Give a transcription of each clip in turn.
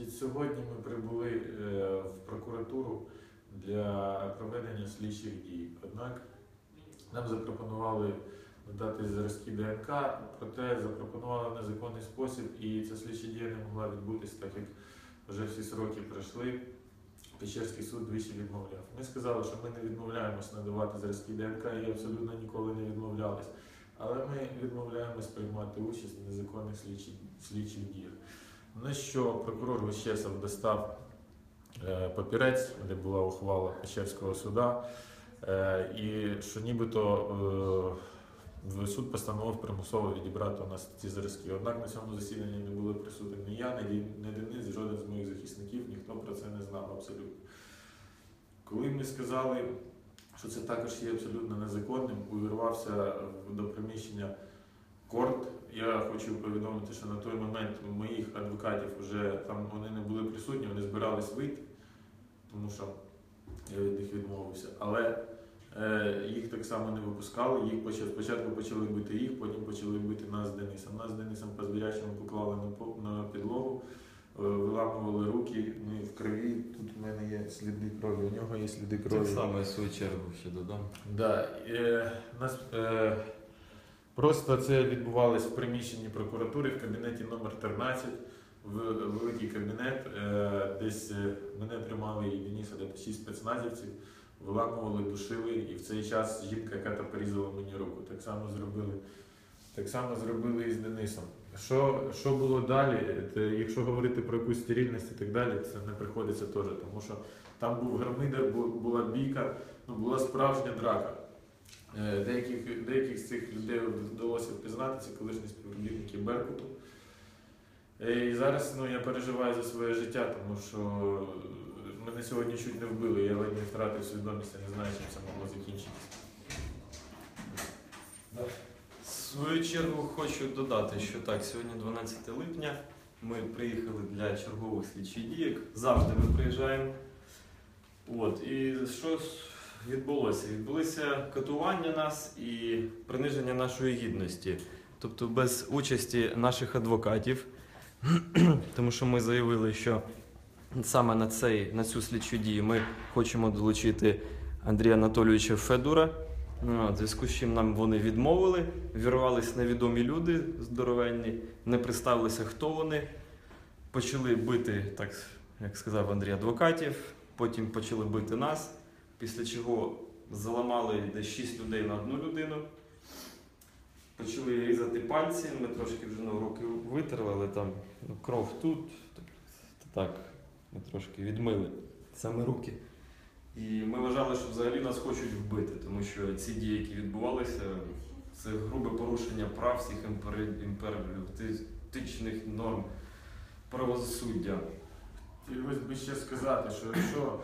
Значить, Сьогодні ми прибули е, в прокуратуру для проведення слідчих дій. Однак нам запропонували надати зразки ДНК, проте запропонували незаконний спосіб, і ця слідча дія не могла відбутися, так як вже всі сроки пройшли. Печерський суд двічі відмовляв. Ми сказали, що ми не відмовляємось надавати зразки ДНК і абсолютно ніколи не відмовлялись. Але ми відмовляємось приймати участь в незаконних слідчих, слідчих діях. На що прокурор Вещесов достав е, папірець, де була ухвала Печерського суда, е, і що нібито е, суд постановив примусово відібрати у нас ці зразки. Однак на цьому засіданні не були присутні ні я, ні Денис, жоден з моїх захисників, ніхто про це не знав абсолютно. Коли ми сказали, що це також є абсолютно незаконним, увірвався до приміщення корт. Я хочу повідомити, що на той момент моїх адвокатів вже там вони не були присутні, вони збирались вийти, тому що я від них відмовився. Але е, їх так само не випускали. Їх почали, спочатку почали бити їх, потім почали бити нас з Денисом. Нас з Денисом по звірячому поклали на, на підлогу, е, виламували руки, ми в крові. Тут у мене є сліди крові, у нього є сліди крові. Так само я свою чергу ще додам. Да, е, нас, е, просто це відбувалось в приміщенні прокуратури в кабінеті номер 13 в великий кабінет. Е, десь е, мене тримали і Дениса, де шість спецназівців, виламували, душили, і в цей час жінка, яка та порізала мені руку, так само зробили. Так само зробили і з Денисом. Що, що було далі? Це, якщо говорити про якусь стерильність і так далі, це не приходиться теж, тому що там був гармидер, була бійка, ну, була справжня драка. Е, Деяких, деяких з цих людей вдалося впізнати, це колишні співробітники Беркуту. Е, І зараз ну, я переживаю за своє життя, тому що мене сьогодні чуть не вбили, я ледь не втратив свідомість, я не знаю, чим це могло закінчитися. В свою чергу хочу додати, що так, сьогодні 12 липня. Ми приїхали для чергових слідчих дієк. Завжди ми приїжджаємо. От, і що відбулося? Відбулися катування нас і приниження нашої гідності. Тобто без участі наших адвокатів, тому що ми заявили, що саме на, цей, на цю слідчу дію ми хочемо долучити Андрія Анатолійовича Федура. Ну, в зв'язку з чим нам вони відмовили, вірвались невідомі люди здоровенні, не представилися, хто вони. Почали бити, так як сказав Андрій, адвокатів, потім почали бити нас, після чого заламали десь 6 людей на одну людину. Почали різати пальці, ми трошки вже ну, руки витерли, але там кров тут. Тобто, Так, ми трошки відмили саме руки. І ми вважали, що взагалі нас хочуть вбити, тому що ці дії, які відбувалися, це грубе порушення прав всіх імперіалістичних норм правосуддя. Хотілося б ще сказати, що якщо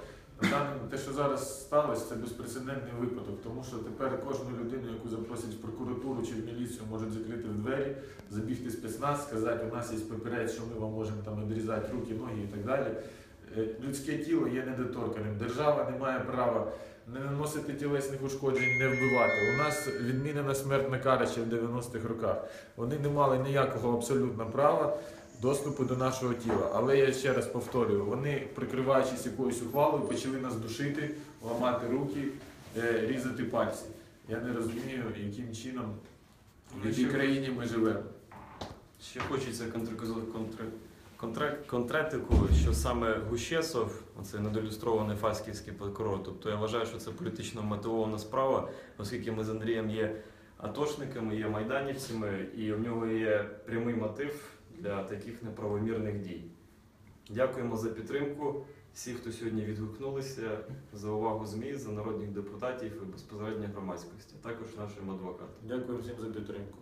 те, що зараз сталося, це безпрецедентний випадок, тому що тепер кожну людину, яку запросять в прокуратуру чи в міліцію, можуть закрити в двері, забігти спецназ, сказати, у нас є папірець, що ми вам можемо там відрізати руки, ноги і так далі. Е, Людське тіло є недоторканим. Держава не має права не наносити тілесних ушкоджень, не вбивати. У нас відмінена смертна кара ще в 90-х роках. Вони не мали ніякого абсолютно права доступу до нашого тіла. Але я ще раз повторюю, вони, прикриваючись якоюсь ухвалою, почали нас душити, ламати руки, е, різати пальці. Я не розумію, яким чином в якій країні ми живемо. Ще хочеться контр- контр- що саме Гущесов, оце недолюстрований фасківський прокурор. Тобто я вважаю, що це політично мотивована справа, оскільки ми з Андрієм є атошниками, є майданівцями, і в нього є прямий мотив для таких неправомірних дій. Дякуємо за підтримку. Всі, хто сьогодні відгукнулися, за увагу ЗМІ, за народних депутатів і безпосередньо громадськості, також нашим адвокатам. Дякую всім за підтримку.